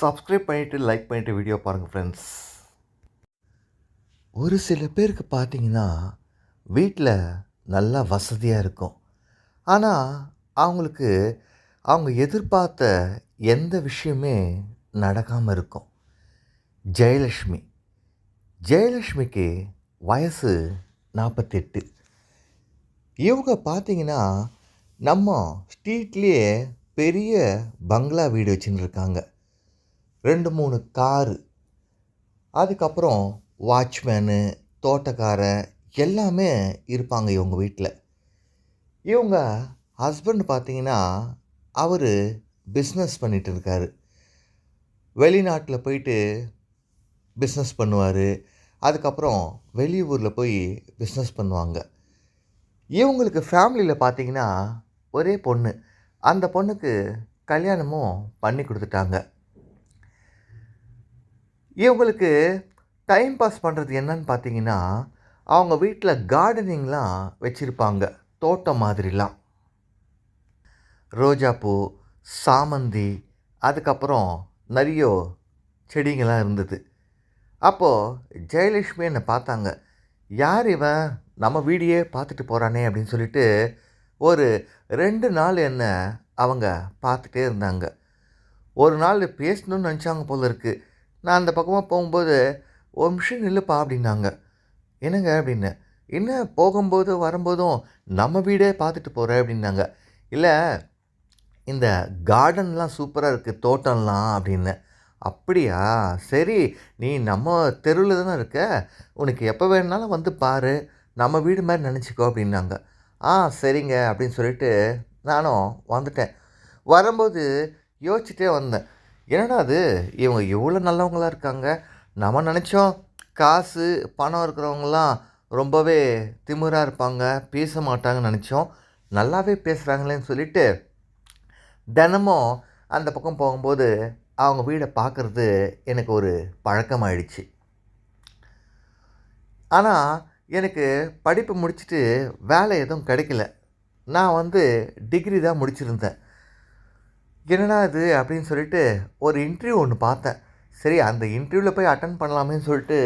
Subscribe பண்ணிவிட்டு like பண்ணிவிட்டு video பாருங்கள் ஃப்ரெண்ட்ஸ் ஒரு சில பேருக்கு பார்த்தீங்கன்னா வீட்டில் நல்லா வசதியாக இருக்கும். ஆனால் அவங்களுக்கு அவங்க எதிர்பார்த்த எந்த விஷயமே நடக்காமல் இருக்கும். ஜெயலக்ஷ்மி ஜெயலக்ஷ்மிக்கு வயசு நாற்பத்தெட்டு இவங்க பார்த்தீங்கன்னா நம்ம ஸ்ட்ரீட்லேயே பெரிய பங்களா வீடு வச்சுன்னு இருக்காங்க. ரெண்டு மூணு காரு. அதுக்கப்புறம் வாட்ச்மேனு தோட்டக்காரன் எல்லாமே இருப்பாங்க இவங்க வீட்டில் இவங்க ஹஸ்பண்ட் பார்த்தீங்கன்னா அவர் பிஸ்னஸ் பண்ணிகிட்டு இருக்காரு. வெளிநாட்டில் போயிட்டு பிஸ்னஸ் பண்ணுவார். அதுக்கப்புறம் வெளியூரில் போய் பிஸ்னஸ் பண்ணுவாங்க. இவங்களுக்கு ஃபேமிலியில் பார்த்தீங்கன்னா ஒரே பொண்ணு. அந்த பொண்ணுக்கு கல்யாணமும் பண்ணி கொடுத்துட்டாங்க. இவங்களுக்கு டைம் பாஸ் பண்ணுறது என்னன்னு பார்த்தீங்கன்னா அவங்க வீட்டில் கார்டனிங்லாம் வச்சுருப்பாங்க தோட்டம் மாதிரிலாம். ரோஜாப்பூ சாமந்தி அதுக்கப்புறம் நிறைய செடிங்கள்லாம் இருந்தது. அப்போது ஜெயலட்சுமி என்னை பார்த்தாங்க யார் இவன்? நம்ம வீடியே பார்த்துட்டு போகிறானே அப்படின்னு சொல்லிட்டு ஒரு ரெண்டு நாள் என்ன அவங்க பார்த்துட்டே இருந்தாங்க. ஒரு நாள் பேசணும்னு நினச்சாங்க போல இருக்குது நான் அந்த பக்கமாக போகும்போது ஒரு நிமிஷம் நில்லுப்பா அப்படின்னாங்க. என்னங்க அப்படின்னு. என்ன போகும்போது வரும்போதும் நம்ம வீடே பார்த்துட்டு போகிற அப்படின்னாங்க. இல்லை இந்த கார்டன்லாம் சூப்பராக இருக்குது தோட்டம்லாம் அப்படின்னு. அப்படியா? சரி நீ நம்ம தெருவில் தானே இருக்க? உனக்கு எப்போ வேணுனாலும் வந்து பாரு. நம்ம வீடு மாதிரி நினச்சிக்கோ அப்படின்னாங்க. ஆ சரிங்க அப்படின்னு சொல்லிட்டு நானும் வந்துட்டேன். வரும்போது யோசிச்சுட்டே வந்தேன். என்னடா அது? இவங்க எவ்வளோ நல்லவங்களா இருக்காங்க. நம்ம நினச்சோம் காசு பணம் இருக்கிறவங்களாம் ரொம்பவே திமிராக இருப்பாங்க பேச மாட்டாங்கன்னு நினச்சோம். நல்லாவே பேசுகிறாங்களேன்னு சொல்லிட்டு தினமும் அந்த பக்கம் போகும்போது அவங்க வீடை பார்க்குறது எனக்கு ஒரு பழக்கமாயிடுச்சு. ஆனால் எனக்கு படிப்பு முடிச்சுட்டு வேலை எதுவும் கிடைக்கல. நான் வந்து டிகிரி தான் முடிச்சிருந்தேன். என்னடா இது அப்படின்னு சொல்லிட்டு ஒரு இன்டர்வியூ ஒன்று பார்த்தேன். சரி அந்த இன்டர்வியூவில் போய் அட்டன் பண்ணலாமேன்னு சொல்லிட்டு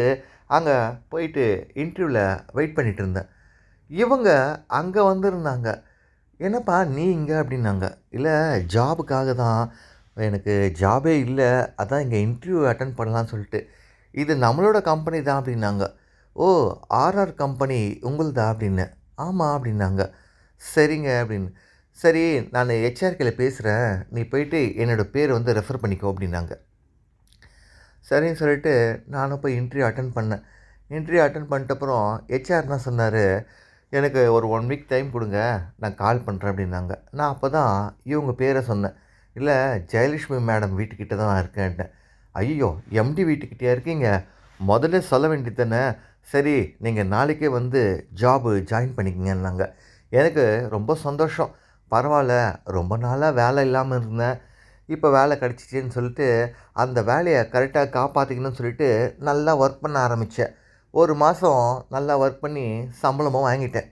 அங்கே போயிட்டு இன்டர்வியூவில் வெயிட் பண்ணிகிட்டு இருந்தேன். இவங்க அங்கே வந்திருந்தாங்க. என்னப்பா நீ இங்கே அப்படின்னாங்க. இல்லை ஜாபுக்காக தான். எனக்கு ஜாபே இல்லை. அதான் இங்கே இன்டர்வியூ அட்டன் பண்ணலான்னு சொல்லிட்டு. இது நம்மளோட கம்பெனி தான் அப்படின்னாங்க. ஓ ஆர்ஆர் கம்பெனி உங்களுதா அப்படின்னு. ஆமாம் அப்படின்னாங்க. சரிங்க அப்படின்னு. சரி நான் ஹெச்ஆர்கேல பேசுகிறேன் நீ போயிட்டு என்னோடய பேர் வந்து ரெஃபர் பண்ணிக்கோ அப்படின்னாங்க. சரின்னு சொல்லிட்டு நானும் போய் இன்டர்வியூ அட்டன் பண்ணேன். இன்டர்வியூ அட்டன் பண்ணிட்டப்புறம் ஹெச்ஆர் தான் சொன்னார் எனக்கு ஒரு ஒன் வீக் டைம் கொடுங்க நான் கால் பண்ணுறேன் அப்படின்னாங்க. நான் அப்போ தான் இவங்க பேரை சொன்னேன். இல்லை ஜெயலக்ஷ்மி மேடம் வீட்டுக்கிட்ட தான் நான் இருக்கேன்ட்டேன் ஐயோ எம்டி வீட்டுக்கிட்டே இருக்கீங்க? முதல்ல சொல்ல வேண்டியது தானே. சரி நீங்கள் நாளைக்கே வந்து ஜாபு ஜாயின் பண்ணிக்கங்கன்னாங்க. எனக்கு ரொம்ப சந்தோஷம். பரவாயில்ல ரொம்ப நாளாக வேலை இல்லாமல் இருந்தேன். இப்போ வேலை கிடச்சிச்சின்னு சொல்லிட்டு அந்த வேலையை கரெக்டாக காப்பாற்றிக்கணும்னு சொல்லிட்டு நல்லா ஒர்க் பண்ண ஆரம்பித்தேன் ஒரு மாதம் நல்லா ஒர்க் பண்ணி சம்பளமும் வாங்கிட்டேன்.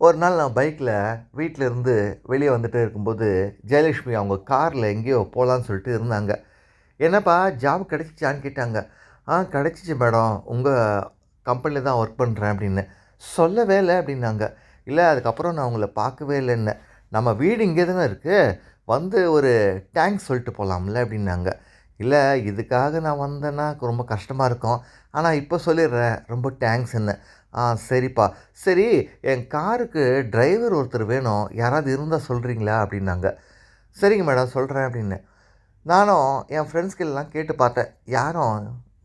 ஒரு நாள் நான் பைக்கில் வீட்டில் இருந்து வெளியே வந்துட்டு இருக்கும்போது ஜெயலக்ஷ்மி அவங்க காரில் எங்கேயோ போகலான்னு சொல்லிட்டு இருந்தாங்க. என்னப்பா ஜாப் கிடச்சிச்சான்னு கேட்டாங்க. ஆ கிடச்சிச்சு மேடம். உங்கள் கம்பெனியில் தான் ஒர்க் பண்ணுறேன் அப்படின்னு. சொல்லவே இல்லை அப்படின்னாங்க. இல்லை அதுக்கப்புறம் நான் உங்களை பார்க்கவே இல்லைன்னு. நம்ம வீடு இங்கே தானே இருக்குது வந்து ஒரு டேங்க்ஸ் சொல்லிட்டு போகலாம்ல அப்படின்னாங்க. இல்லை இதுக்காக நான் வந்தேன்னா ரொம்ப கஷ்டமாக இருக்கும். ஆனால் இப்போ சொல்லிடுறேன் ரொம்ப டேங்க்ஸ் என்ன ஆ சரிப்பா. சரி என் காருக்கு டிரைவர் ஒருத்தர் வேணும். யாராவது இருந்தால் சொல்கிறீங்களா அப்படின்னாங்க. சரிங்க மேடம் சொல்கிறேன் அப்படின்னு. நானும் என் ஃப்ரெண்ட்ஸ்கெல்லாம் கேட்டு பார்த்தேன். யாரும்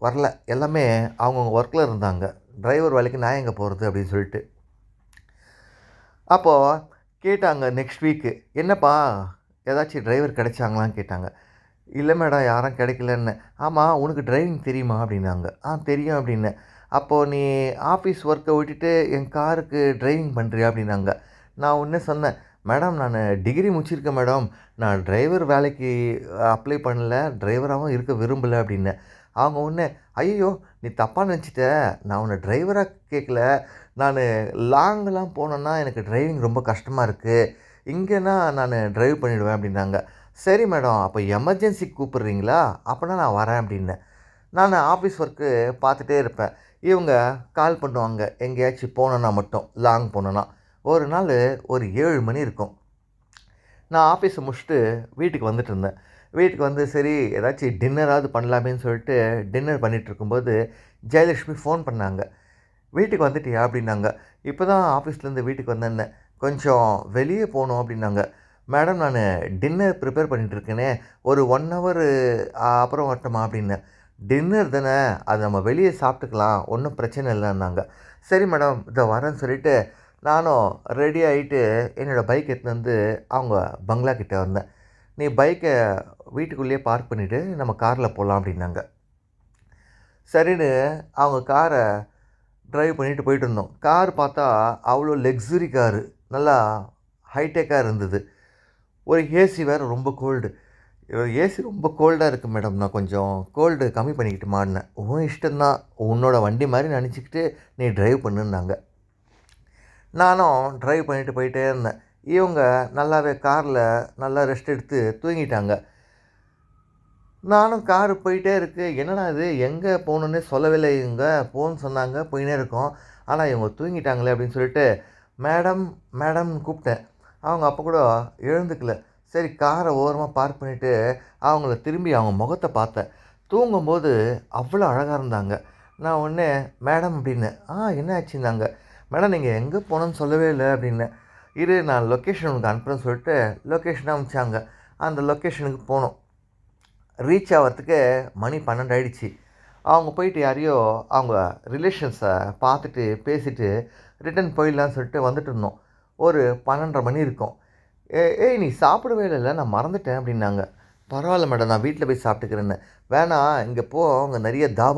வரல. எல்லாமே அவங்கவுங்க ஒர்க்கில் இருந்தாங்க. டிரைவர் வேலைக்கு நான் எங்கே போகிறது அப்படின்னு சொல்லிட்டு. அப்போது கேட்டாங்க நெக்ஸ்ட் வீக்கு என்னப்பா ஏதாச்சும் டிரைவர் கிடைச்சாங்களான்னு கேட்டாங்க. இல்லை மேடம் யாரும் கிடைக்கலன்னு. ஆமாம் உனக்கு டிரைவிங் தெரியுமா? அப்படின்னாங்க. ஆ தெரியும் அப்படின்னு. அப்போது நீ ஆஃபீஸ் ஒர்க்கை விட்டுட்டு என் காருக்கு டிரைவிங் பண்ணுறியா அப்படின்னாங்க. நான் ஒன்றே சொன்னேன் மேடம் நான் டிகிரி முடிச்சிருக்கேன் மேடம். நான் டிரைவர் வேலைக்கு அப்ளை பண்ணல. டிரைவராகவும் இருக்க விரும்பலை அப்படின்னு. அவங்க ஒன்று ஐயோ நீ தப்பாக நினச்சிட்ட. நான் உன்னை டிரைவராக கேட்கல நான் லாங்கெலாம் போனேன்னா எனக்கு டிரைவிங் ரொம்ப கஷ்டமாக இருக்குது இங்கேனா நான் டிரைவ் பண்ணிவிடுவேன் அப்படின்னாங்க. சரி மேடம் அப்போ எமர்ஜென்சிக்கு கூப்பிட்றீங்களா? அப்போனா நான் வரேன் அப்படின்னேன். நான் ஆஃபீஸ் ஒர்க்கு பார்த்துட்டே இருப்பேன். இவங்க கால் பண்ணுவாங்க. எங்கேயாச்சும் போனோன்னா மட்டும் லாங் போனோன்னா. ஒரு நாள் ஒரு ஏழு மணி இருக்கும். நான் ஆஃபீஸை முடிச்சுட்டு வீட்டுக்கு வந்துட்டு இருந்தேன். வீட்டுக்கு வந்து சரி ஏதாச்சும் டின்னராவது பண்ணலாமேன்னு சொல்லிட்டு டின்னர் பண்ணிகிட்டு இருக்கும்போது ஜெயலக்ஷ்மி ஃபோன் பண்ணாங்க. வீட்டுக்கு வந்துட்டியா அப்படின்னாங்க. இப்போ தான் ஆஃபீஸ்லேருந்து வீட்டுக்கு வந்தேன்னே. கொஞ்சம் வெளியே போகணும் அப்படின்னாங்க. மேடம் நான் டின்னர் ப்ரிப்பேர் பண்ணிகிட்ருக்கேனே ஒரு ஒன் ஹவர் அப்புறம் வரட்டுமா? அப்படின்னேன் டின்னர் தானே. அது நம்ம வெளியே சாப்பிட்டுக்கலாம். ஒன்றும் பிரச்சனை இல்லைன்னாங்க. சரி மேடம் இதை வரேன்னு சொல்லிவிட்டு நானும் ரெடி ஆகிட்டு என்னோடய பைக் எடுத்துன்னு வந்து அவங்க பங்களா கிட்டே வந்தேன். நீ பைக்கை வீட்டுக்குள்ளேயே பார்க் பண்ணிவிட்டு நம்ம காரில் போகலாம் அப்படின்னாங்க. சரின்னு அவங்க காரை ட்ரைவ் பண்ணிட்டு போயிட்டு இருந்தோம் கார் பார்த்தா அவ்வளோ லக்ஸுரி காரு நல்லா ஹைடெக்காக இருந்தது. ஒரு ஏசி வேறு ரொம்ப கோல்டு ஏசி ரொம்ப கோல்டாக இருக்குது மேடம் நான் கொஞ்சம் கோல்டு கம்மி பண்ணிக்கிட்டு மாடினேன் உன் இஷ்டம்தான். உன்னோட வண்டி மாதிரி நினச்சிக்கிட்டு நீ ட்ரைவ் பண்ணுன்னாங்க. நானும் ட்ரைவ் பண்ணிட்டு போயிட்டே இருந்தேன். இவங்க நல்லாவே காரில் நல்லா ரெஸ்ட் எடுத்து தூங்கிட்டாங்க. நானும் காரு போயிட்டே இருக்குது என்னடா இது? எங்கே போகணுன்னே சொல்லவே இவங்க போன்னு சொன்னாங்க. போயினே இருக்கோம். ஆனால் இவங்க தூங்கிட்டாங்களே அப்படின்னு சொல்லிட்டு மேடம் மேடம்னு கூப்பிட்டேன். அவங்க அப்போ கூட எழுந்துக்கல. சரி காரை ஓரமாக பார்க் பண்ணிவிட்டு அவங்கள திரும்பி அவங்க முகத்தை பார்த்தேன். தூங்கும்போது அவ்வளோ அழகாக இருந்தாங்க. நான் உடனே மேடம் அப்படின்னேன் ஆ என்ன ஆச்சுன்னாங்க? மேடம் நீங்கள் எங்கே போகணுன்னு சொல்லவே இல்லை அப்படின்னேன் இரு நான் லொக்கேஷன் உனக்கு அனுப்புகிறேன்னு சொல்லிட்டு லொக்கேஷன் அனுப்பிச்சாங்க. அந்த லொக்கேஷனுக்கு போனோம். ரீச் ஆகிறதுக்கு மணி பன்னெண்டு ஆகிடுச்சு அவங்க போயிட்டு யாரையோ அவங்க ரிலேஷன்ஸை பார்த்துட்டு பேசிவிட்டு ரிட்டன் போயிடலான்னு சொல்லிட்டு வந்துட்டு இருந்தோம். ஒரு பன்னெண்டரை மணி இருக்கும். ஏ ஏய் நீ சாப்பிடவே இல்லை நான் மறந்துட்டேன் அப்படின்னாங்க. பரவாயில்ல மேடம் நான் வீட்டில் போய் சாப்பிட்டுக்கிறேன்னு. வேணாம் இங்கே போ அங்கே நிறைய தாபா